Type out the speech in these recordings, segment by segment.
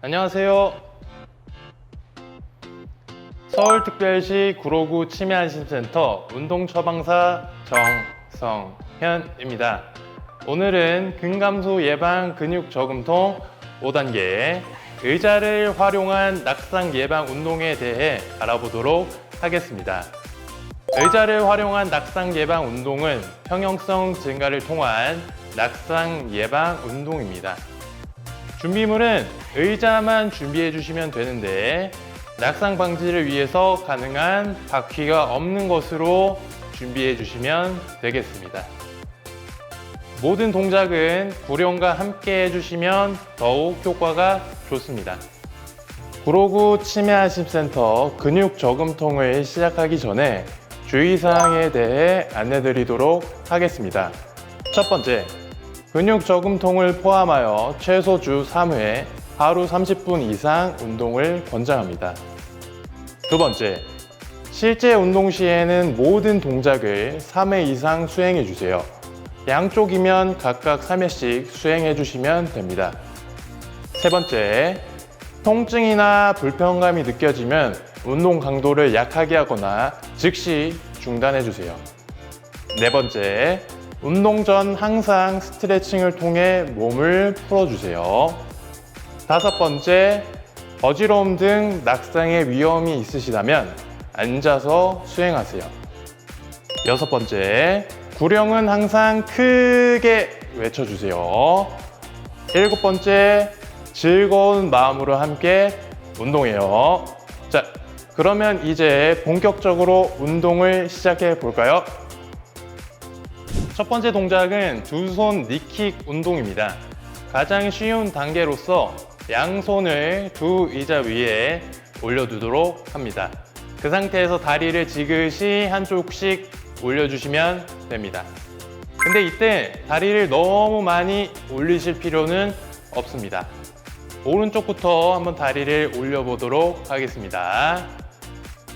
안녕하세요. 서울특별시 구로구 치매안심센터 운동처방사 정성현입니다. 오늘은 근감소 예방 근육 저금통 5단계 의자를 활용한 낙상 예방 운동에 대해 알아보도록 하겠습니다. 의자를 활용한 낙상 예방 운동은 평형성 증가를 통한 낙상 예방 운동입니다. 준비물은 의자만 준비해 주시면 되는데 낙상 방지를 위해서 가능한 바퀴가 없는 것으로 준비해 주시면 되겠습니다. 모든 동작은 구령과 함께 해주시면 더욱 효과가 좋습니다. 구로구 치매안심센터 근육 저금통을 시작하기 전에 주의사항에 대해 안내드리도록 하겠습니다. 첫 번째, 근육 저금통을 포함하여 최소 주 3회 하루 30분 이상 운동을 권장합니다. 두 번째, 실제 운동 시에는 모든 동작을 3회 이상 수행해 주세요. 양쪽이면 각각 3회씩 수행해 주시면 됩니다. 세 번째, 통증이나 불편감이 느껴지면 운동 강도를 약하게 하거나 즉시 중단해 주세요. 네 번째, 운동 전 항상 스트레칭을 통해 몸을 풀어주세요. 다섯 번째, 어지러움 등 낙상의 위험이 있으시다면 앉아서 수행하세요. 여섯 번째, 구령은 항상 크게 외쳐주세요. 일곱 번째, 즐거운 마음으로 함께 운동해요. 자, 그러면 이제 본격적으로 운동을 시작해 볼까요? 첫 번째 동작은 두 손 니킥 운동입니다. 가장 쉬운 단계로서 양손을 두 의자 위에 올려두도록 합니다. 그 상태에서 다리를 지그시 한쪽씩 올려주시면 됩니다. 근데 이때 다리를 너무 많이 올리실 필요는 없습니다. 오른쪽부터 한번 다리를 올려보도록 하겠습니다.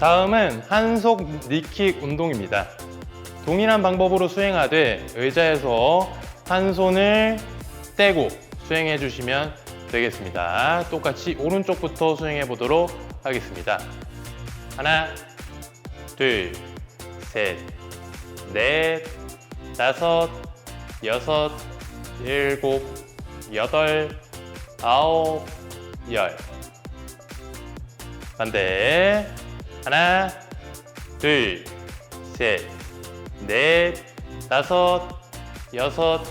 다음은 한속 니킥 운동입니다. 동일한 방법으로 수행하되 의자에서 한 손을 떼고 수행해 주시면 되겠습니다. 똑같이 오른쪽부터 수행해 보도록 하겠습니다. 하나, 둘, 셋, 넷, 다섯, 여섯, 일곱, 여덟, 아홉, 열. 반대. 하나, 둘, 셋, 넷, 다섯, 여섯,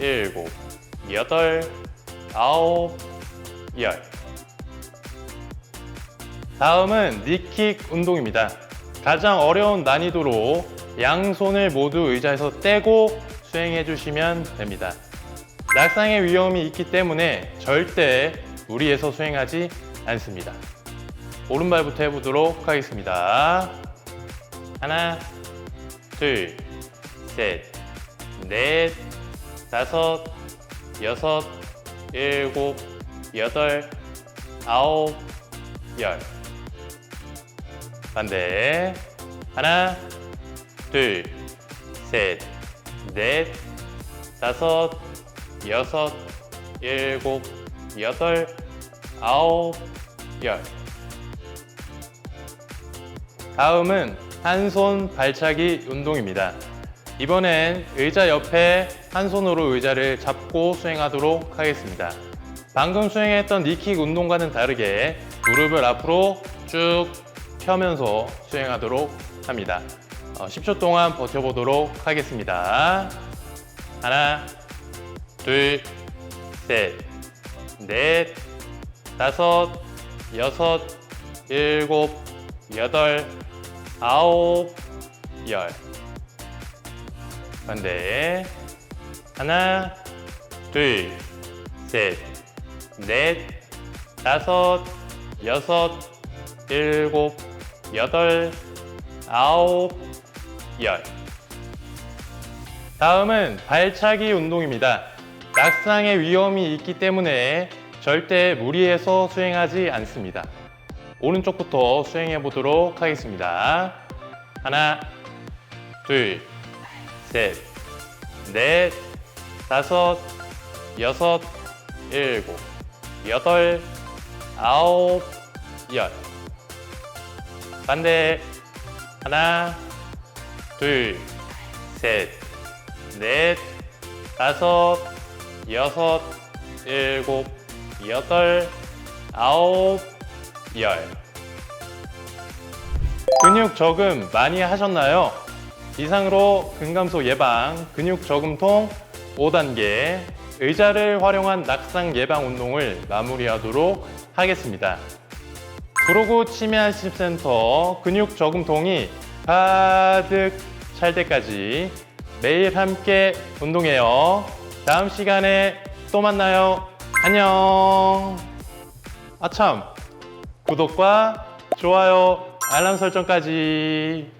일곱, 여덟, 아홉, 열. 다음은 니킥 운동입니다. 가장 어려운 난이도로 양손을 모두 의자에서 떼고 수행해 주시면 됩니다. 낙상의 위험이 있기 때문에 절대 무리해서 수행하지 않습니다. 오른발부터 해보도록 하겠습니다. 하나, 둘, 셋, 넷, 다섯, 여섯, 일곱, 여덟, 아홉, 열. 반대. 하나, 둘, 셋, 넷, 다섯, 여섯, 일곱, 여덟, 아홉, 열. 다음은 한 손 발차기 운동입니다. 이번엔 의자 옆에 한 손으로 의자를 잡고 수행하도록 하겠습니다. 방금 수행했던 니킥 운동과는 다르게 무릎을 앞으로 쭉 펴면서 수행하도록 합니다. 어, 10초 동안 버텨보도록 하겠습니다. 하나, 둘, 셋, 넷, 다섯, 여섯, 일곱, 여덟, 아홉, 열. 반대. 하나, 둘, 셋, 넷, 다섯, 여섯, 일곱, 여덟, 아홉, 열. 다음은 발차기 운동입니다. 낙상의 위험이 있기 때문에 절대 무리해서 수행하지 않습니다. 오른쪽부터 수행해 보도록 하겠습니다. 하나, 둘, 셋, 넷, 다섯, 여섯, 일곱, 여덟, 아홉, 열. 반대. 하나, 둘, 셋, 넷, 다섯, 여섯, 일곱, 여덟, 아홉, 열. 근육 저금 많이 하셨나요? 이상으로 근감소 예방 근육 저금통 5단계 의자를 활용한 낙상 예방 운동을 마무리하도록 하겠습니다. 구로구 치매안심센터 근육 저금통이 가득 찰 때까지 매일 함께 운동해요. 다음 시간에 또 만나요. 안녕. 아참, 구독과 좋아요, 알람 설정까지.